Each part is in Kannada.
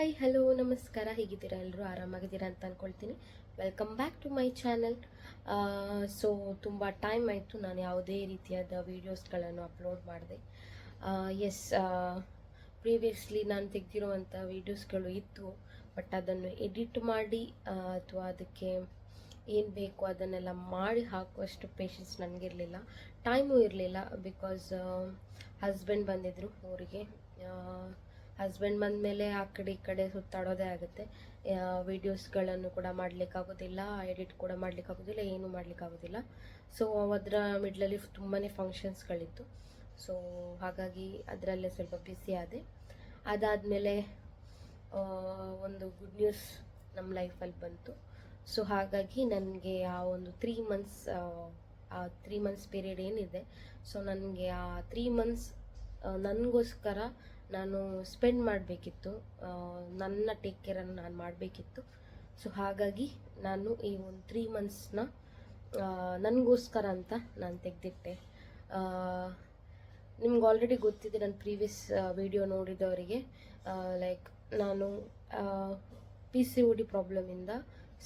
ಹಾಯ್, ಹಲೋ, ನಮಸ್ಕಾರ. ಹೇಗಿದ್ದೀರಾ? ಎಲ್ಲರೂ ಆರಾಮಾಗಿದ್ದೀರಾ ಅಂತ ಅಂದ್ಕೊಳ್ತೀನಿ welcome back to my channel so ತುಂಬ ಟೈಮ್ ಆಯಿತು. ನಾನು ಯಾವುದೇ ರೀತಿಯಾದ ವೀಡಿಯೋಸ್ಗಳನ್ನು ಅಪ್ಲೋಡ್ ಮಾಡಿದೆ. ಎಸ್ ಪ್ರೀವಿಯಸ್ಲಿ ನಾನು ತೆಗೆದಿರುವಂಥ ವೀಡಿಯೋಸ್ಗಳು ಇತ್ತು. ಬಟ್ ಅದನ್ನು ಎಡಿಟ್ ಮಾಡಿ ಅಥವಾ ಅದಕ್ಕೆ ಏನು ಬೇಕು ಅದನ್ನೆಲ್ಲ ಮಾಡಿ ಹಾಕುವಷ್ಟು ಪೇಷನ್ಸ್ ನನಗಿರಲಿಲ್ಲ. ಟೈಮು ಇರಲಿಲ್ಲ ಬಿಕಾಸ್ ಹಸ್ಬೆಂಡ್ ಬಂದಿದ್ದರು ಊರಿಗೆ. ಹಸ್ಬೆಂಡ್ ಬಂದಮೇಲೆ ಆ ಕಡೆ ಈ ಕಡೆ ಸುತ್ತಾಡೋದೇ ಆಗುತ್ತೆ. ವೀಡಿಯೋಸ್ಗಳನ್ನು ಕೂಡ ಮಾಡಲಿಕ್ಕಾಗೋದಿಲ್ಲ ಎಡಿಟ್ ಕೂಡ ಮಾಡಲಿಕ್ಕಾಗೋದಿಲ್ಲ, ಏನೂ ಮಾಡಲಿಕ್ಕಾಗೋದಿಲ್ಲ. ಸೊ ಅದರ ಮಿಡ್ಲಲ್ಲಿ ತುಂಬಾ ಫಂಕ್ಷನ್ಸ್ಗಳಿತ್ತು ಸೊ ಹಾಗಾಗಿ ಅದರಲ್ಲೇ ಸ್ವಲ್ಪ ಬ್ಯುಸಿ ಆದೆ. ಅದಾದಮೇಲೆ ಒಂದು ಗುಡ್ ನ್ಯೂಸ್ ನಮ್ಮ ಲೈಫಲ್ಲಿ ಬಂತು. ಸೊ ಹಾಗಾಗಿ ನನಗೆ ಆ ಒಂದು ತ್ರೀ ಮಂತ್ಸ್ ಆ ತ್ರೀ ಮಂತ್ಸ್ ಪೀರಿಯಡ್ ಏನಿದೆ. ಸೊ ನನಗೆ ಆ ತ್ರೀ ಮಂತ್ಸ್ ನನಗೋಸ್ಕರ ನಾನು ಸ್ಪೆಂಡ್ ಮಾಡಬೇಕಿತ್ತು. ನನ್ನ ಟೇಕ್ ಕೇರನ್ನು ನಾನು ಮಾಡಬೇಕಿತ್ತು. ಸೊ ಹಾಗಾಗಿ ನಾನು ಈ ಒಂದು ತ್ರೀ ಮಂತ್ಸ್ನ ನನಗೋಸ್ಕರ ಅಂತ ನಾನು ತೆಗೆದಿಟ್ಟೆ. ನಿಮ್ಗೆ ಆಲ್ರೆಡಿ ಗೊತ್ತಿದೆ ನನ್ನ ಪ್ರೀವಿಯಸ್ ವಿಡಿಯೋ ನೋಡಿದವರಿಗೆ. ಲೈಕ್ ನಾನು ಪಿ ಸಿ ಒ ಡಿ ಪ್ರಾಬ್ಲಮಿಂದ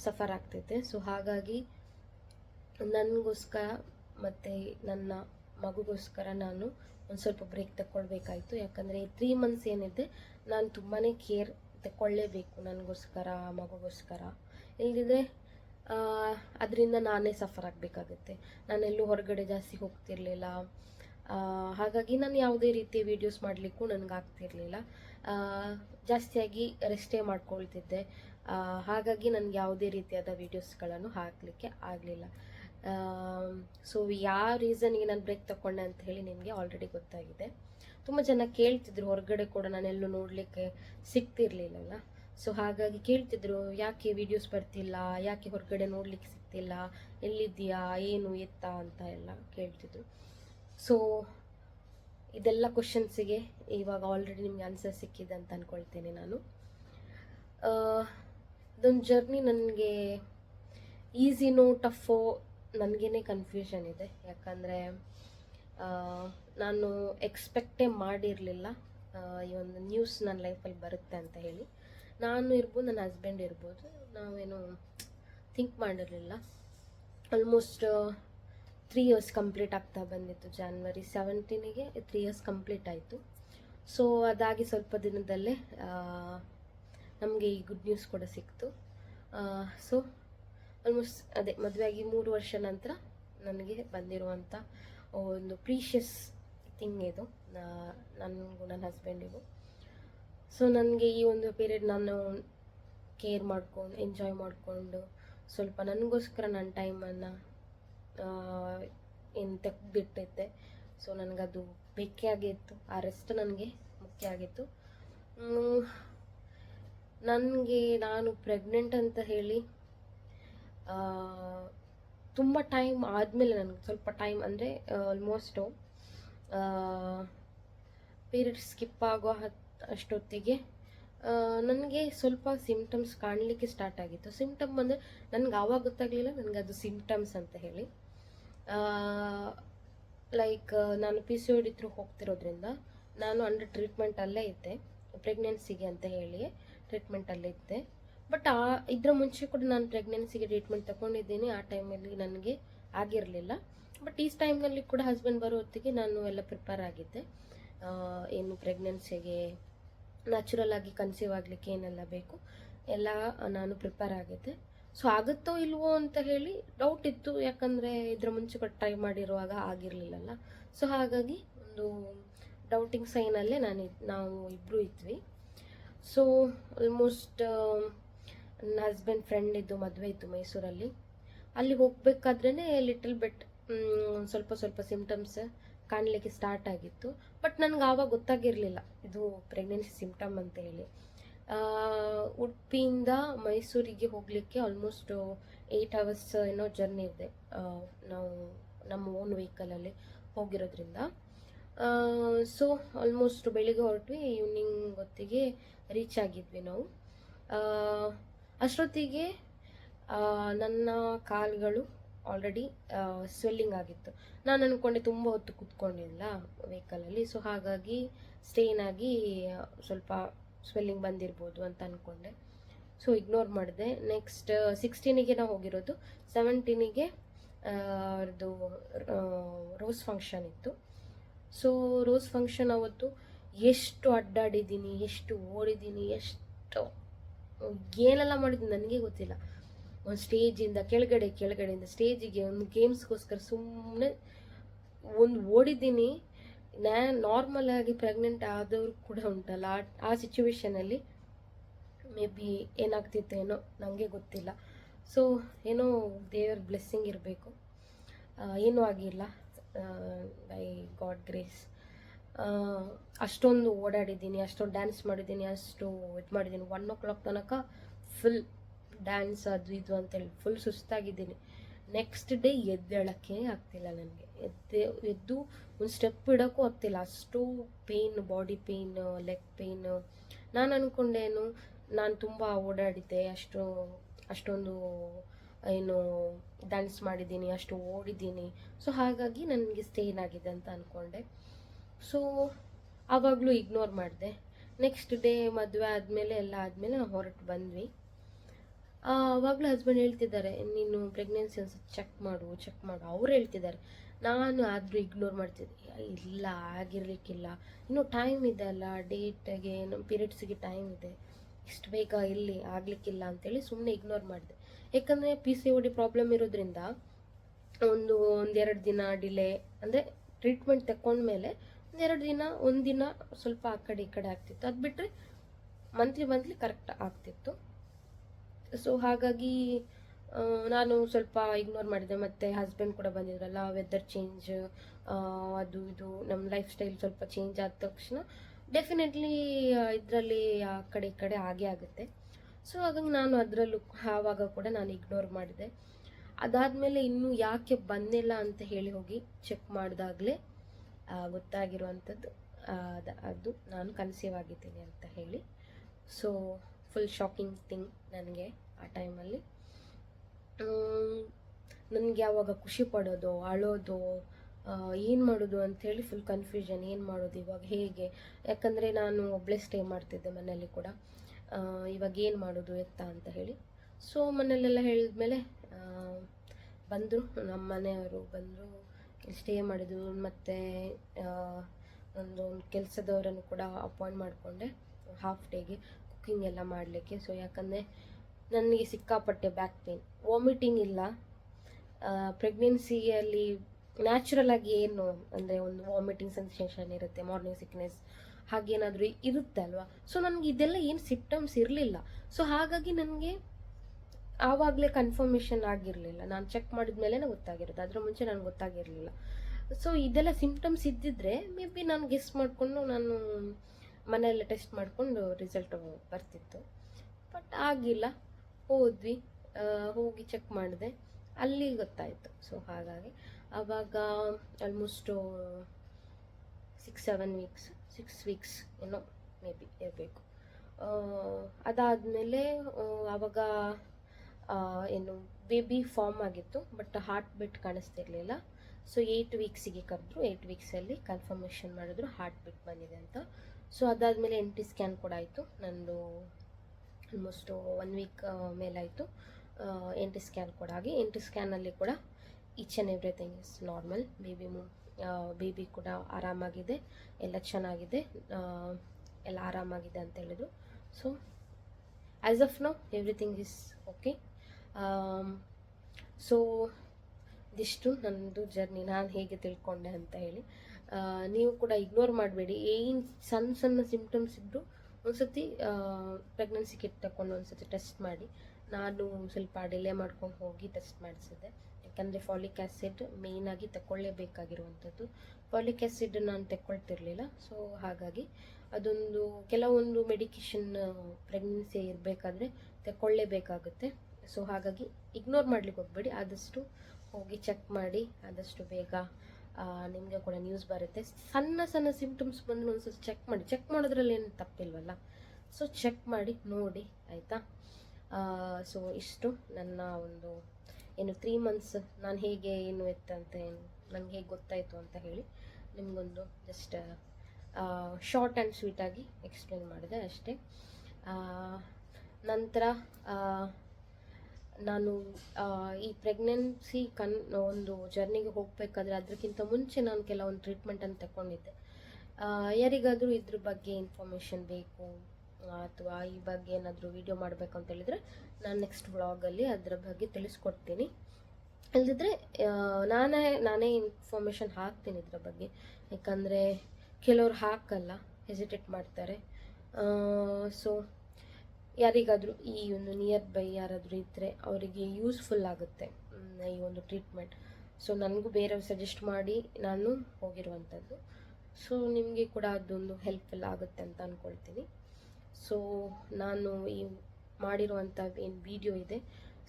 ಸಫರ್ ಆಗ್ತಿದ್ದೆ. ಸೊ ಹಾಗಾಗಿ ನನಗೋಸ್ಕರ ಮತ್ತು ನನ್ನ ಮಗುಗೋಸ್ಕರ ನಾನು ಒಂದು ಸ್ವಲ್ಪ ಬ್ರೇಕ್ ತಗೊಳ್ಬೇಕಾಯಿತು ಯಾಕಂದರೆ ತ್ರೀ ಮಂತ್ಸ್ ಏನಿದೆ, ನಾನು ತುಂಬಾ ಕೇರ್ ತಗೊಳ್ಳೇಬೇಕು ನನಗೋಸ್ಕರ, ಮಗುಗೋಸ್ಕರ. ಇಲ್ಲದಿದ್ದರೆ ಅದರಿಂದ ನಾನೇ ಸಫರ್ ಆಗಬೇಕಾಗುತ್ತೆ. ನಾನೆಲ್ಲೂ ಹೊರಗಡೆ ಜಾಸ್ತಿ ಹೋಗ್ತಿರ್ಲಿಲ್ಲ. ಹಾಗಾಗಿ ನಾನು ಯಾವುದೇ ರೀತಿ ವೀಡಿಯೋಸ್ ಮಾಡಲಿಕ್ಕೂ ನನಗೆ ಆಗ್ತಿರ್ಲಿಲ್ಲ. ಜಾಸ್ತಿಯಾಗಿ ರೆಸ್ಟೇ ಮಾಡ್ಕೊಳ್ತಿದ್ದೆ. ಹಾಗಾಗಿ ನನಗೆ ಯಾವುದೇ ರೀತಿಯಾದ ವೀಡಿಯೋಸ್ಗಳನ್ನು ಹಾಕಲಿಕ್ಕೆ ಆಗಲಿಲ್ಲ. ಸೊ ಯಾವ ರೀಸನ್ಗೆ ನಾನು ಬ್ರೇಕ್ ತಗೊಂಡೆ ಅಂತ ಹೇಳಿ ನಿಮಗೆ ಆಲ್ರೆಡಿ ಗೊತ್ತಾಗಿದೆ. ತುಂಬ ಜನ ಕೇಳ್ತಿದ್ರು, ಹೊರಗಡೆ ಕೂಡ ನಾನೆಲ್ಲೂ ನೋಡಲಿಕ್ಕೆ ಸಿಗ್ತಿರ್ಲಿಲ್ಲಲ್ಲ. ಸೊ ಹಾಗಾಗಿ ಕೇಳ್ತಿದ್ರು, ಯಾಕೆ ವಿಡಿಯೋಸ್ ಬರ್ತಿಲ್ಲ? ಯಾಕೆ ಹೊರಗಡೆ ನೋಡಲಿಕ್ಕೆ ಸಿಗ್ತಿಲ್ಲ? ಎಲ್ಲಿದ್ದೀಯಾ? ಏನು ಎತ್ತ ಅಂತ ಎಲ್ಲ ಕೇಳ್ತಿದ್ರು. ಸೊ ಇದೆಲ್ಲ ಕ್ವಶನ್ಸಿಗೆ ಇವಾಗ ಆಲ್ರೆಡಿ ನಿಮ್ಗೆ ಆನ್ಸರ್ ಸಿಕ್ಕಿದೆ ಅಂತ ಅಂದ್ಕೊಳ್ತೇನೆ ನಾನು. ಇದೊಂದು ಜರ್ನಿ ನನಗೆ ಈಸಿನೋ ಟಫೋ ನನಗೇ ಕನ್ಫ್ಯೂಷನ್ ಇದೆ. ಯಾಕಂದರೆ ನಾನು ಎಕ್ಸ್ಪೆಕ್ಟೇ ಮಾಡಿರಲಿಲ್ಲ ಈ ಒಂದು ನ್ಯೂಸ್ ನನ್ನ ಲೈಫಲ್ಲಿ ಬರುತ್ತೆ ಅಂತ ಹೇಳಿ. ನಾನು ಇರ್ಬೋದು, ನನ್ನ ಹಸ್ಬೆಂಡ್ ಇರ್ಬೋದು, ನಾವೇನು ಥಿಂಕ್ ಮಾಡಿರಲಿಲ್ಲ. ಆಲ್ಮೋಸ್ಟ್ ತ್ರೀ ಇಯರ್ಸ್ ಕಂಪ್ಲೀಟ್ ಆಗ್ತಾ ಬಂದಿತ್ತು. ಜಾನ್ವರಿ ಸೆವೆಂಟೀನಿಗೆ ತ್ರೀ ಇಯರ್ಸ್ ಕಂಪ್ಲೀಟ್ ಆಯಿತು. ಸೊ ಅದಾಗಿ ಸ್ವಲ್ಪ ದಿನದಲ್ಲೇ ನಮಗೆ ಈ ಗುಡ್ ನ್ಯೂಸ್ ಕೂಡ ಸಿಕ್ತು. ಸೊ ಆಲ್ಮೋಸ್ಟ್ ಅದೇ, ಮದುವೆಯಾಗಿ ಮೂರು ವರ್ಷ ನಂತರ ನನಗೆ ಬಂದಿರುವಂಥ ಒಂದು ಪ್ರೀಷಿಯಸ್ ಥಿಂಗ್ ಇದು ನನಗೂ, ನನ್ನ ಹಸ್ಬೆಂಡಿಗೂ ಸೊ ನನಗೆ ಈ ಒಂದು ಪೀರಿಯಡ್ ನಾನು ಕೇರ್ ಮಾಡ್ಕೊಂಡು ಎಂಜಾಯ್ ಮಾಡಿಕೊಂಡು, ಸ್ವಲ್ಪ ನನಗೋಸ್ಕರ ನನ್ನ ಟೈಮನ್ನು ಏನು ತೆಗೆದಿಟ್ಟಿದ್ದೆ. ಸೊ ನನಗದು ಬೇಕೇ ಆಗಿತ್ತು. ಆ ರೆಸ್ಟ್ ನನಗೆ ಮುಖ್ಯ ಆಗಿತ್ತು. ನನಗೆ ನಾನು ಪ್ರೆಗ್ನೆಂಟ್ ಅಂತ ಹೇಳಿ ತುಂಬ ಟೈಮ್ ಆದಮೇಲೆ ನನಗೆ ಸ್ವಲ್ಪ ಟೈಮ್ ಅಂದರೆ ಆಲ್ಮೋಸ್ಟು ಪೀರಿಯಡ್ ಸ್ಕಿಪ್ ಆಗೋ ಹತ್, ಅಷ್ಟೊತ್ತಿಗೆ ನನಗೆ ಸ್ವಲ್ಪ ಸಿಮ್ಟಮ್ಸ್ ಕಾಣಲಿಕ್ಕೆ ಸ್ಟಾರ್ಟ್ ಆಗಿತ್ತು. ಸಿಮ್ಟಮ್ ಅಂದರೆ ನನಗೆ ಆವಾಗ ಗೊತ್ತಾಗಲಿಲ್ಲ, ನನಗೆ ಅದು ಸಿಮ್ಟಮ್ಸ್ ಅಂತ ಹೇಳಿ. ಲೈಕ್ ನಾನು ಪಿ ಸಿ ಥ್ರೂ ಹೋಗ್ತಿರೋದ್ರಿಂದ ನಾನು ಅಂಡರ್ ಟ್ರೀಟ್ಮೆಂಟಲ್ಲೇ ಇದ್ದೆ ಪ್ರೆಗ್ನೆನ್ಸಿಗೆ ಅಂತ ಹೇಳಿ ಟ್ರೀಟ್ಮೆಂಟಲ್ಲೇ ಇದ್ದೆ. ಬಟ್ ಆ ಇದರ ಮುಂಚೆ ಕೂಡ ನಾನು ಪ್ರೆಗ್ನೆನ್ಸಿಗೆ ಟ್ರೀಟ್ಮೆಂಟ್ ತಗೊಂಡಿದ್ದೀನಿ. ಆ ಟೈಮಲ್ಲಿ ನನಗೆ ಆಗಿರಲಿಲ್ಲ. ಬಟ್ ಈ ಟೈಮ್ನಲ್ಲಿ ಕೂಡ ಹಸ್ಬೆಂಡ್ ಬರೋ ಹೊತ್ತಿಗೆ ನಾನು ಎಲ್ಲ ಪ್ರಿಪೇರ್ ಆಗಿದ್ದೆ. ಏನು ಪ್ರೆಗ್ನೆನ್ಸಿಗೆ ನ್ಯಾಚುರಲ್ ಆಗಿ ಕನ್ಸೀವ್ ಆಗಲಿಕ್ಕೆ ಏನೆಲ್ಲ ಬೇಕು, ಎಲ್ಲ ನಾನು ಪ್ರಿಪೇರ್ ಆಗಿದ್ದೆ. ಸೊ ಆಗುತ್ತೋ ಇಲ್ವೋ ಅಂತ ಹೇಳಿ ಡೌಟ್ ಇತ್ತು. ಯಾಕಂದರೆ ಇದರ ಮುಂಚೆ ಕೂಡ ಟ್ರೈ ಮಾಡಿರುವಾಗ ಆಗಿರಲಿಲ್ಲಲ್ಲ. ಸೊ ಹಾಗಾಗಿ ಒಂದು ಡೌಟಿಂಗ್ ಸೈನಲ್ಲೇ ನಾನು ನಾವು ಇಬ್ಬರು ಇದ್ವಿ. ಸೊ ಆಲ್ಮೋಸ್ಟ್ ನನ್ನ ಹಸ್ಬೆಂಡ್ ಫ್ರೆಂಡ್ ಇದ್ದು ಮದುವೆ ಇತ್ತು ಮೈಸೂರಲ್ಲಿ. ಅಲ್ಲಿ ಹೋಗಬೇಕಾದ್ರೇ ಲಿಟಲ್ ಬೆಟ್ ಸ್ವಲ್ಪ ಸ್ವಲ್ಪ ಸಿಮ್ಟಮ್ಸ್ ಕಾಣಲಿಕ್ಕೆ ಸ್ಟಾರ್ಟ್ ಆಗಿತ್ತು. ಬಟ್ ನನಗೆ ಆವಾಗ ಗೊತ್ತಾಗಿರಲಿಲ್ಲ. ಇದು ಪ್ರೆಗ್ನೆನ್ಸಿ ಸಿಮ್ಟಮ್ ಅಂತ ಹೇಳಿ. ಉಡುಪಿಯಿಂದ ಮೈಸೂರಿಗೆ ಹೋಗಲಿಕ್ಕೆ ಆಲ್ಮೋಸ್ಟ್ ಏಯ್ಟ್ ಅವರ್ಸ್ ಏನೋ ಜರ್ನಿ ಇದೆ ನಾವು ನಮ್ಮ ಓನ್ ವೆಹಿಕಲಲ್ಲಿ ಹೋಗಿರೋದ್ರಿಂದ. ಸೊ ಆಲ್ಮೋಸ್ಟ್ ಬೆಳಿಗ್ಗೆ ಹೊರಟ್ವಿ ಈವ್ನಿಂಗ್ ಹೊತ್ತಿಗೆ ರೀಚ್ ಆಗಿದ್ವಿ ನಾವು. ಅಷ್ಟೊತ್ತಿಗೆ ನನ್ನ ಕಾಲುಗಳು ಆಲ್ರೆಡಿ ಸ್ವೆಲ್ಲಿಂಗ್ ಆಗಿತ್ತು. ನಾನು ಅಂದ್ಕೊಂಡೆ ತುಂಬ ಹೊತ್ತು ಕೂತ್ಕೊಂಡಿಲ್ಲ ವೆಹಿಕಲಲ್ಲಿ ಸೊ ಹಾಗಾಗಿ ಸ್ಟೇನ್ ಆಗಿ ಸ್ವಲ್ಪ ಸ್ವೆಲ್ಲಿಂಗ್ ಬಂದಿರ್ಬೋದು ಅಂತ ಅಂದ್ಕೊಂಡೆ ಸೊ ಇಗ್ನೋರ್ ಮಾಡಿದೆ. ನೆಕ್ಸ್ಟ್ ಸಿಕ್ಸ್ಟೀನಿಗೆ ನಾವು ಹೋಗಿರೋದು. ಸೆವೆಂಟೀನಿಗೆ ಅವ್ರದ್ದು ರೋಸ್ ಫಂಕ್ಷನ್ ಇತ್ತು. ಸೊ ರೋಸ್ ಫಂಕ್ಷನ್ ಅವತ್ತು ಎಷ್ಟು ಅಡ್ಡಾಡಿದ್ದೀನಿ, ಎಷ್ಟು ಓಡಿದ್ದೀನಿ, ಎಷ್ಟು ಏನೆಲ್ಲ ಮಾಡಿದ್ದು ನನಗೆ ಗೊತ್ತಿಲ್ಲ. ಒಂದು ಸ್ಟೇಜಿಂದ ಕೆಳಗಡೆ, ಕೆಳಗಡೆಯಿಂದ ಸ್ಟೇಜಿಗೆ ಒಂದು ಗೇಮ್ಸ್ಗೋಸ್ಕರ ಸುಮ್ಮನೆ ಒಂದು ಓಡಿದ್ದೀನಿ. ನಾ ನಾರ್ಮಲ್ ಆಗಿ ಪ್ರೆಗ್ನೆಂಟ್ ಆದವರು ಕೂಡ ಉಂಟಲ್ಲ, ಆ- ಆ ಸಿಚುವೇಶನಲ್ಲಿ ಮೇ ಬಿ ಏನಾಗ್ತಿತ್ತೇನೋ ನನಗೆ ಗೊತ್ತಿಲ್ಲ. ಸೊ ಏನೋ ದೇವರ ಬ್ಲೆಸ್ಸಿಂಗ್ ಇರಬೇಕು. ಏನೂ ಆಗಿಲ್ಲ. ಬೈ ಗಾಡ್ ಗ್ರೇಸ್ ಅಷ್ಟೊಂದು ಓಡಾಡಿದ್ದೀನಿ, ಅಷ್ಟೊಂದು ಡ್ಯಾನ್ಸ್ ಮಾಡಿದ್ದೀನಿ, ಅಷ್ಟು ಇದು ಮಾಡಿದ್ದೀನಿ. ಒನ್ ಓ ಕ್ಲಾಕ್ ತನಕ ಫುಲ್ ಡ್ಯಾನ್ಸ್ ಅದು ಇದು ಅಂತೇಳಿ ಫುಲ್ ಸುಸ್ತಾಗಿದ್ದೀನಿ. ನೆಕ್ಸ್ಟ್ ಡೇ ಎದ್ದೇಳಕ್ಕೆ ಆಗ್ತಿಲ್ಲ ನನಗೆ. ಎದ್ದೆ, ಎದ್ದು ಒಂದು ಸ್ಟೆಪ್ ಇಡೋಕ್ಕೂ ಆಗ್ತಿಲ್ಲ. ಅಷ್ಟು pain body pain leg pain ನಾನು ಅಂದ್ಕೊಂಡೇನು ನಾನು ತುಂಬ ಓಡಾಡಿದ್ದೆ, ಅಷ್ಟು, ಅಷ್ಟೊಂದು ಏನು ಡ್ಯಾನ್ಸ್ ಮಾಡಿದ್ದೀನಿ, ಅಷ್ಟು ಓಡಿದ್ದೀನಿ. ಸೊ ಹಾಗಾಗಿ ನನಗೆ ಸ್ಟೇನ್ ಆಗಿದೆ ಅಂತ ಅಂದ್ಕೊಂಡೆ ಸೊ ಆವಾಗಲೂ ಇಗ್ನೋರ್ ಮಾಡಿದೆ. ನೆಕ್ಸ್ಟ್ ಡೇ ಮದುವೆ ಆದಮೇಲೆ ಎಲ್ಲ ಆದಮೇಲೆ ನಾವು ಹೊರಟು ಬಂದ್ವಿ. ಆವಾಗಲೂ ಹಸ್ಬೆಂಡ್ ಹೇಳ್ತಿದ್ದಾರೆ, ನೀನು ಪ್ರೆಗ್ನೆನ್ಸಿ ಅನ್ಸುತ್ತೆ ಚೆಕ್ ಮಾಡು ಚೆಕ್ ಮಾಡು. ಅವ್ರು ಹೇಳ್ತಿದ್ದಾರೆ, ನಾನು ಆದರೂ ಇಗ್ನೋರ್ ಮಾಡ್ತಿದ್ದೆ. ಇಲ್ಲ, ಆಗಿರ್ಲಿಕ್ಕಿಲ್ಲ. ಇನ್ನೂ ಟೈಮ್ ಇದೆ ಅಲ್ಲ ಡೇಟ್ಗೆ ನಮ್ಮ ಪೀರಿಯಡ್ಸಿಗೆ ಟೈಮ್ ಇದೆ. ಇಷ್ಟು ಬೇಗ ಇಲ್ಲಿ ಆಗಲಿಕ್ಕಿಲ್ಲ ಅಂತೇಳಿ ಸುಮ್ಮನೆ ಇಗ್ನೋರ್ ಮಾಡಿದೆ. ಯಾಕಂದರೆ P C O D problem ಇರೋದ್ರಿಂದ ಒಂದು, ಒಂದೆರಡು ದಿನ ಡಿಲೇ ಅಂದರೆ ಟ್ರೀಟ್ಮೆಂಟ್ ತಗೊಂಡ್ಮೇಲೆ ಒಂದೆರಡು ದಿನ ಒಂದಿನ ಸ್ವಲ್ಪ ಆ ಕಡೆ ಈ ಕಡೆ ಆಗ್ತಿತ್ತು. ಅದು ಬಿಟ್ಟರೆ ಮಂತ್ಲಿ ಮಂತ್ಲಿ ಕರೆಕ್ಟ್ ಆಗ್ತಿತ್ತು. ಸೊ ಹಾಗಾಗಿ ನಾನು ಸ್ವಲ್ಪ ಇಗ್ನೋರ್ ಮಾಡಿದೆ. ಮತ್ತು ಹಸ್ಬೆಂಡ್ ಕೂಡ ಬಂದಿದ್ರಲ್ಲ ವೆದರ್ ಚೇಂಜ್ ಅದು ಇದು ನಮ್ಮ ಲೈಫ್ ಸ್ಟೈಲ್ ಸ್ವಲ್ಪ ಚೇಂಜ್ ಆದ ತಕ್ಷಣ ಡೆಫಿನೆಟ್ಲಿ ಇದರಲ್ಲಿ ಆ ಕಡೆ ಈ ಕಡೆ ಆಗೇ ಆಗುತ್ತೆ. ಸೊ ಹಾಗಾಗಿ ನಾನು ಅದರಲ್ಲೂ ಆವಾಗ ಕೂಡ ನಾನು ಇಗ್ನೋರ್ ಮಾಡಿದೆ. ಅದಾದಮೇಲೆ ಇನ್ನೂ ಯಾಕೆ ಬಂದಿಲ್ಲ ಅಂತ ಹೇಳಿ ಹೋಗಿ ಚೆಕ್ ಮಾಡಿದಾಗಲೇ ಗೊತ್ತಾಗಿರುವಂಥದ್ದು ಅದು ನಾನು ಕನ್ಸೀವ್ ಆಗಿದ್ದೀನಿ ಅಂತ ಹೇಳಿ. ಸೊ ಫುಲ್ ಶಾಕಿಂಗ್ ಥಿಂಗ್ ನನಗೆ ಆ ಟೈಮಲ್ಲಿ ನನಗೆ ಯಾವಾಗ ಖುಷಿ ಪಡೋದು, ಅಳೋದು ಏನು ಮಾಡೋದು ಅಂಥೇಳಿ ಫುಲ್ ಕನ್ಫ್ಯೂಷನ್ ಏನು ಮಾಡೋದು ಇವಾಗ ಹೇಗೆ? ಯಾಕಂದರೆ ನಾನು ಒಬ್ಬಳೇ ಸ್ಟೇ ಮಾಡ್ತಿದ್ದೆ ಮನೆಯಲ್ಲಿ ಕೂಡ. ಇವಾಗ ಏನು ಮಾಡೋದು, ಎತ್ತ ಅಂತ ಹೇಳಿ. ಸೊ ಮನೆಯಲ್ಲೆಲ್ಲ ಹೇಳಿದ್ಮೇಲೆ ಬಂದರು ನಮ್ಮ ಮನೆಯವರು ಬಂದರು. ಸ್ಟೇ ಮಾಡಿದ್ರು ಮತ್ತು ಒಂದು ಕೆಲಸದವರನ್ನು ಕೂಡ ಅಪಾಯಿಂಟ್ ಮಾಡಿಕೊಂಡೆ ಹಾಫ್ ಡೇಗೆ ಕುಕ್ಕಿಂಗ್ ಎಲ್ಲ ಮಾಡಲಿಕ್ಕೆ. ಸೊ ಯಾಕಂದರೆ ನನಗೆ ಸಿಕ್ಕಾಪಟ್ಟೆ ಬ್ಯಾಕ್ ಪೇನ್ ವಾಮಿಟಿಂಗ್ ಇಲ್ಲ. ಪ್ರೆಗ್ನೆನ್ಸಿಯಲ್ಲಿ ನ್ಯಾಚುರಲ್ ಆಗಿ ಏನು ಅಂದರೆ ಒಂದು ವಾಮಿಟಿಂಗ್ ಸೆನ್ಸೇಷನ್ ಇರುತ್ತೆ ಮಾರ್ನಿಂಗ್ ಸಿಕ್ನೆಸ್ ಹಾಗೇನಾದರೂ ಇರುತ್ತೆ ಅಲ್ವಾ ಸೊ ನನಗೆ ಇದೆಲ್ಲ ಏನು ಸಿಪ್ಟಮ್ಸ್ ಇರಲಿಲ್ಲ. ಸೊ ಹಾಗಾಗಿ ನನಗೆ ಆವಾಗಲೇ ಕನ್ಫರ್ಮೇಷನ್ ಆಗಿರಲಿಲ್ಲ. ನಾನು ಚೆಕ್ ಮಾಡಿದ ಮೇಲೆ ಗೊತ್ತಾಗಿರೋದು. ಅದ್ರ ಮುಂಚೆ ನನಗೆ ಗೊತ್ತಾಗಿರಲಿಲ್ಲ. ಸೊ ಇದೆಲ್ಲ ಸಿಂಪ್ಟಮ್ಸ್ ಇದ್ದಿದ್ರೆ ಮೇ ಬಿ ನಾನು ಗೆಸ್ ಮಾಡಿಕೊಂಡು ನಾನು ಮನೆಯಲ್ಲೇ ಟೆಸ್ಟ್ ಮಾಡಿಕೊಂಡು ರಿಸಲ್ಟ್ ಬರ್ತಿತ್ತು. ಬಟ್ ಆಗಿಲ್ಲ. ಹೋದ್ವಿ. ಹೋಗಿ ಚೆಕ್ ಮಾಡಿದೆ. ಅಲ್ಲಿ ಗೊತ್ತಾಯಿತು. ಸೊ ಹಾಗಾಗಿ ಆವಾಗ almost six seven weeks six weeks ಏನೋ ಮೇ ಬಿ ಇರಬೇಕು. ಅದಾದಮೇಲೆ ಆವಾಗ ಏನು ಬೇಬಿ ಫಾರ್ಮ್ ಆಗಿತ್ತು ಬಟ್ ಹಾರ್ಟ್ ಬಿಟ್ ಕಾಣಿಸ್ತಿರ್ಲಿಲ್ಲ. ಸೊ ಏಯ್ಟ್ ವೀಕ್ಸಿಗೆ ಕರೆದ್ರು. ಏಯ್ಟ್ ವೀಕ್ಸಲ್ಲಿ ಕನ್ಫರ್ಮೇಷನ್ ಮಾಡಿದ್ರು ಹಾರ್ಟ್ ಬಿಟ್ ಬಂದಿದೆ ಅಂತ. ಸೊ ಅದಾದಮೇಲೆ ಎನ್ ಟಿ ಸ್ಕ್ಯಾನ್ ಕೂಡ ಆಯಿತು. ನಂದು ಆಲ್ಮೋಸ್ಟು ಒನ್ ವೀಕ್ ಮೇಲಾಯಿತು ಎನ್ ಟಿ ಸ್ಕ್ಯಾನ್ ಕೂಡ ಆಗಿ. ಎನ್ ಟಿ ಸ್ಕ್ಯಾನಲ್ಲಿ ಕೂಡ each and everything is normal baby baby ಕೂಡ ಆರಾಮಾಗಿದೆ. ಎಲ್ಲ ಚೆನ್ನಾಗಿದೆ. ಎಲ್ಲ ಆರಾಮಾಗಿದೆ ಅಂತ ಹೇಳಿದರು. So as of now everything is okay so ಇದಿಷ್ಟು ನನ್ನದು ಜರ್ನಿ ನಾನು ಹೇಗೆ ತಿಳ್ಕೊಂಡೆ ಅಂತ ಹೇಳಿ. ನೀವು ಕೂಡ ಇಗ್ನೋರ್ ಮಾಡಬೇಡಿ. ಏನು ಸಣ್ಣ ಸಣ್ಣ ಸಿಮ್ಟಮ್ಸ್ ಇದ್ದರೂ ಒಂದ್ಸತಿ ಪ್ರೆಗ್ನೆನ್ಸಿ ಕಿಟ್ ತಗೊಂಡು ಒಂದ್ಸತಿ ಟೆಸ್ಟ್ ಮಾಡಿ. ನಾನು ಸ್ವಲ್ಪ ಡಿಲೇ ಮಾಡ್ಕೊಂಡು ಹೋಗಿ ಟೆಸ್ಟ್ ಮಾಡಿಸಿದೆ ಯಾಕಂದರೆ ಫಾಲಿಕ್ ಆ್ಯಸಿಡ್ ಮೇಯ್ನಾಗಿ ತಗೊಳ್ಳೇಬೇಕಾಗಿರುವಂಥದ್ದು ಫಾಲಿಕ್ ಆ್ಯಸಿಡ್ ನಾನು ತಗೊಳ್ತಿರ್ಲಿಲ್ಲ ಸೊ ಹಾಗಾಗಿ ಅದೊಂದು ಕೆಲವೊಂದು ಮೆಡಿಕೇಷನ್ ಪ್ರೆಗ್ನೆನ್ಸಿ ಇರಬೇಕಾದ್ರೆ ತಗೊಳ್ಳೇಬೇಕಾಗುತ್ತೆ ಸೊ ಹಾಗಾಗಿ ಇಗ್ನೋರ್ ಮಾಡ್ಲಿಕ್ಕೆ ಹೋಗ್ಬೇಡಿ. ಆದಷ್ಟು ಹೋಗಿ ಚೆಕ್ ಮಾಡಿ, ಆದಷ್ಟು ಬೇಗ ನಿಮಗೆ ಕೂಡ ನ್ಯೂಸ್ ಬರುತ್ತೆ. ಸಣ್ಣ ಸಣ್ಣ ಸಿಂಪ್ಟಮ್ಸ್ ಬಂದು ಸ್ವಲ್ಪ ಚೆಕ್ ಮಾಡಿ. ಚೆಕ್ ಮಾಡೋದ್ರಲ್ಲಿ ಏನು ತಪ್ಪಿಲ್ವಲ್ಲ? ಸೊ ಚೆಕ್ ಮಾಡಿ, ನೋಡಿ, ಆಯಿತಾ? ಸೊ ಇಷ್ಟು ನನ್ನ ಒಂದು, ಏನು ತ್ರೀ ಮಂತ್ಸ್ ನಾನು ಹೇಗೆ ಏನು ಎತ್ತಂತೆ ನನಗೆ ಹೇಗೆ ಗೊತ್ತಾಯಿತು ಅಂತ ಹೇಳಿ ನಿಮಗೊಂದು ಜಸ್ಟ್ ಶಾರ್ಟ್ ಆ್ಯಂಡ್ ಸ್ವೀಟಾಗಿ ಎಕ್ಸ್ಪ್ಲೇನ್ ಮಾಡಿದೆ ಅಷ್ಟೇ. ನಂತರ ನಾನು ಈ ಪ್ರೆಗ್ನೆನ್ಸಿ ಕನ್, ಒಂದು ಜರ್ನಿಗೆ ಹೋಗಬೇಕಾದ್ರೆ ಅದಕ್ಕಿಂತ ಮುಂಚೆ ನಾನು ಕೆಲವೊಂದು ಟ್ರೀಟ್ಮೆಂಟನ್ನು ತಗೊಂಡಿದ್ದೆ ಯಾರಿಗಾದರೂ ಇದ್ರ ಬಗ್ಗೆ ಇನ್ಫಾರ್ಮೇಷನ್ ಬೇಕು, ಅಥವಾ ಈ ಬಗ್ಗೆ ಏನಾದರೂ ವಿಡಿಯೋ ಮಾಡಬೇಕು ಅಂತ ಹೇಳಿದರೆ ನಾನು ನೆಕ್ಸ್ಟ್ ವ್ಲಾಗಲ್ಲಿ ಅದರ ಬಗ್ಗೆ ತಿಳಿಸ್ಕೊಡ್ತೀನಿ. ಇಲ್ಲದಿದ್ದರೆ ನಾನೇ ನಾನೇ ಇನ್ಫಾರ್ಮೇಷನ್ ಹಾಕ್ತೀನಿ ಇದ್ರ ಬಗ್ಗೆ. ಯಾಕಂದರೆ, ಕೆಲವರು ಹಾಕಲ್ಲ ಹೆಸಿಟೇಟ್ ಮಾಡ್ತಾರೆ. ಸೊ ಯಾರಿಗಾದರೂ ಈ ಒಂದು ನಿಯರ್ ಬೈ ಯಾರಾದರೂ ಇದ್ದರೆ ಅವರಿಗೆ ಯೂಸ್ಫುಲ್ ಆಗುತ್ತೆ ಈ ಒಂದು ಟ್ರೀಟ್ಮೆಂಟ್ ಸೊ ನನಗೂ ಬೇರೆಯವ್ರು ಸಜೆಸ್ಟ್ ಮಾಡಿ ನಾನು ಹೋಗಿರುವಂಥದ್ದು. ಸೊ ನಿಮಗೆ ಕೂಡ ಅದೊಂದು ಹೆಲ್ಪ್ಫುಲ್ ಆಗುತ್ತೆ ಅಂತ ಅಂದ್ಕೊಳ್ತೀನಿ ಸೊ ನಾನು ಈ ಮಾಡಿರುವಂಥ ಏನು ವಿಡಿಯೋ ಇದೆ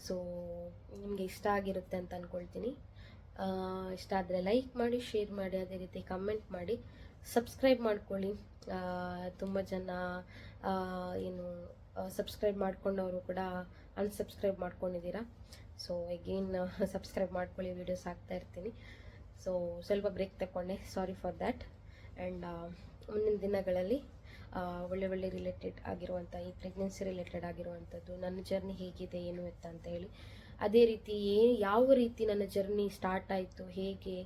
ಸೊ ನಿಮಗೆ ಇಷ್ಟ ಆಗಿರುತ್ತೆ ಅಂತ ಅಂದ್ಕೊಳ್ತೀನಿ ಇಷ್ಟ ಆದರೆ ಲೈಕ್ ಮಾಡಿ ಶೇರ್ ಮಾಡಿ, ಅದೇ ರೀತಿ ಕಮೆಂಟ್ ಮಾಡಿ. ಸಬ್ಸ್ಕ್ರೈಬ್ ಮಾಡ್ಕೊಳ್ಳಿ. ತುಂಬ ಜನ ಏನು ಸಬ್ಸ್ಕ್ರೈಬ್ ಮಾಡ್ಕೊಂಡವರು ಕೂಡ ಅನ್ಸಬ್ಸ್ಕ್ರೈಬ್ ಮಾಡ್ಕೊಂಡಿದ್ದೀರಾ? ಸೊ ಎಗೇನ್ ಸಬ್ಸ್ಕ್ರೈಬ್ ಮಾಡ್ಕೊಳ್ಳಿ ವೀಡಿಯೋಸ್ ಹಾಕ್ತಾ ಇರ್ತೀನಿ. ಸೊ ಸ್ವಲ್ಪ ಬ್ರೇಕ್ ತಗೊಂಡೆ ಸಾರಿ ಫಾರ್ ದ್ಯಾಟ್ ಆ್ಯಂಡ್ ಮುಂದಿನ ದಿನಗಳಲ್ಲಿ ಒಳ್ಳೆ ಒಳ್ಳೆ ರಿಲೇಟೆಡ್ ಆಗಿರುವಂಥ ಈ ಪ್ರೆಗ್ನೆನ್ಸಿ ರಿಲೇಟೆಡ್ ಆಗಿರುವಂಥದ್ದು ನನ್ನ ಜರ್ನಿ ಹೇಗಿದೆ, ಏನು ಎತ್ತ ಅಂತ ಹೇಳಿ. ಅದೇ ರೀತಿ, ಏ, ಯಾವ ರೀತಿ ನನ್ನ ಜರ್ನಿ ಸ್ಟಾರ್ಟ್ ಆಯಿತು, ಹೇಗೆ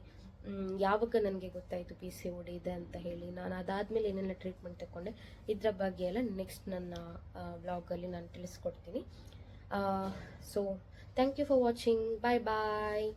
ಯಾವಾಗ ನನಗೆ ಗೊತ್ತಾಯಿತು ಪಿ ಸಿ ಓಡಿ ಇದೆ ಅಂತ ಹೇಳಿ. ನಾನು ಅದಾದಮೇಲೆ ಏನೆಲ್ಲ ಟ್ರೀಟ್ಮೆಂಟ್ ತಗೊಂಡೆ, ಇದರ ಬಗ್ಗೆ ಎಲ್ಲ ನೆಕ್ಸ್ಟ್ ನನ್ನ ವ್ಲಾಗಲ್ಲಿ ನಾನು ತಿಳಿಸ್ಕೊಡ್ತೀನಿ. So thank you for watching bye bye